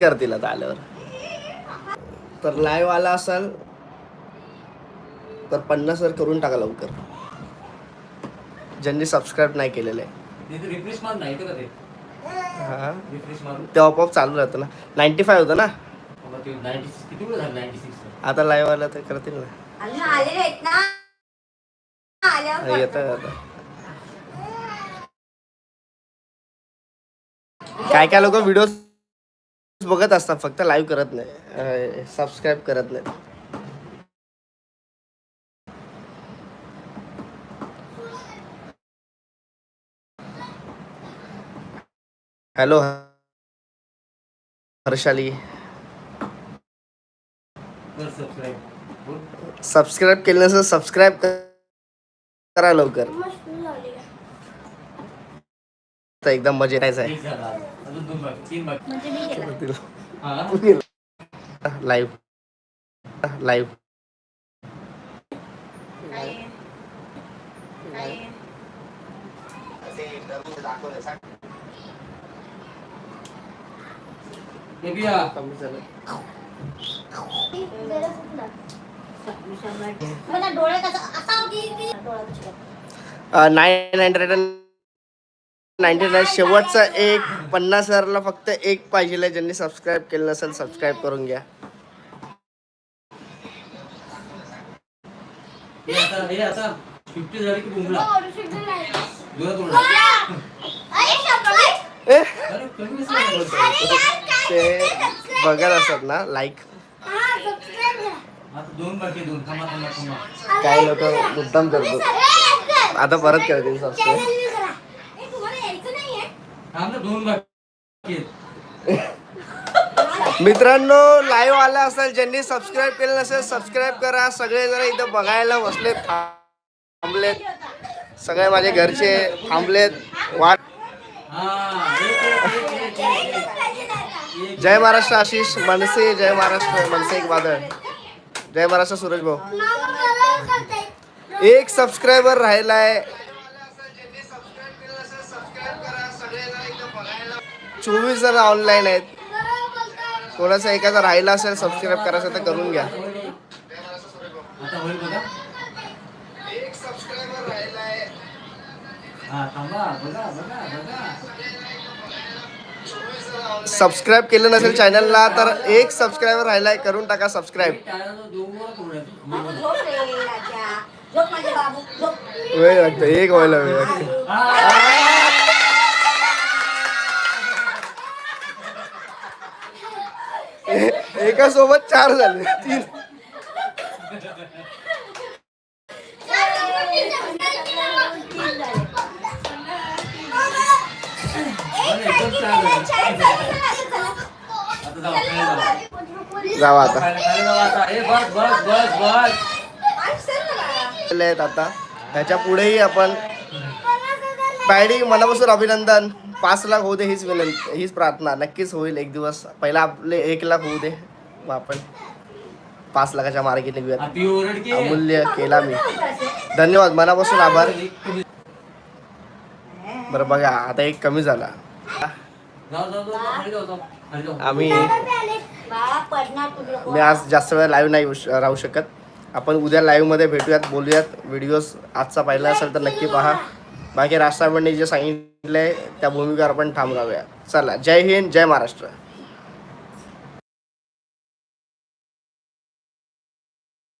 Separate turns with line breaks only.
करतील आता आल्यावर तर लाईव्ह आला असाल तर पन्नास वर करून टाका लवकर. ज्यांनी सबस्क्राईब नाही केलेलं आहे.
ते
हा. ते आपोआप चालू राहतं ना. नाईन्टी फाय होतं ना? आता लाईव्ह आला तर करतील ना. येत आता काय काय लोक व्हिडिओ बघत असतात फक्त लाईव्ह करत नाही. सबस्क्राईब करत नाही हॅलो हर्षाली
कर सबस्क्राईब बोल।
सबस्क्राईब केलं नसेल सबस्क्राईब करा लवकर। तर एकदम मजेत आहे
एक झाला अजून दोन बाकी तीन बाकी
म्हणजे मी केलं
हा?
लाईव्ह लाईव्ह
हे
डोळा कसा?
नाईन हंड्रेड नाईन्टी नाईन शेवटचा एक पन्नास हजारला फक्त एक पाहिजे ज्यांनी सबस्क्राईब केलं नसेल सबस्क्राईब करून घ्या.
हे!
ए, ते बघत असतात ना लाईक काही लोक मुद्दाम करतो आता परत करतील सबस्क्राईब. मित्रांनो लाईव्ह आला असेल ज्यांनी सबस्क्राईब केलं नसेल सबस्क्राईब करा. सगळे जरा इथं बघायला बसले थांबलेत. सगळे माझे घरचे थांबलेत. वाट जय महाराष्ट्र आशिष मनसे जय महाराष्ट्र मनसे एक वादळ जय महाराष्ट्र सूरज भाऊ. एक सबस्क्रायबर राहिलाय. चोवीस जण ऑनलाईन आहेत. कोणाचा एखादा राहिला असेल सबस्क्राईब करायचं तर करून घ्या.
आता
सबस्क्राईब केलं नसेल चॅनलला तर एक सबस्क्रायबर राहिलाय करून टाका सबस्क्राईब
टाळ्याला
वेळ लागतो एक व्हायला वेळ लागतो एका सोबत चार झाले तीन.
चार
जावा आता.
आता.
त्याच्या पुढेही आपण पॅडी मनापासून अभिनंदन. पाच लाख होऊ दे हीच विनंती हीच प्रार्थना. नक्कीच होईल एक दिवस. पहिला आपले एक लाख होऊ दे. मग आपण पाच लाखाच्या मार्गे निघूयात.
की.
अमूल्य केला मी. धन्यवाद. मनापासून आभार. बरं बघा आता एक कमी झाला. आम्ही. मी आज जास्त वेळ लाईव्ह नाही राहू शकत. आपण उद्या लाईव्हमध्ये भेटूयात बोलूयात. व्हिडिओज आजचा पाहिला असेल तर नक्की पहा. बाकी राजसाहेबांनी जे सांगितलंय त्या भूमिकेवर आपण ठाम राहूया. चला जय हिंद जय महाराष्ट्र.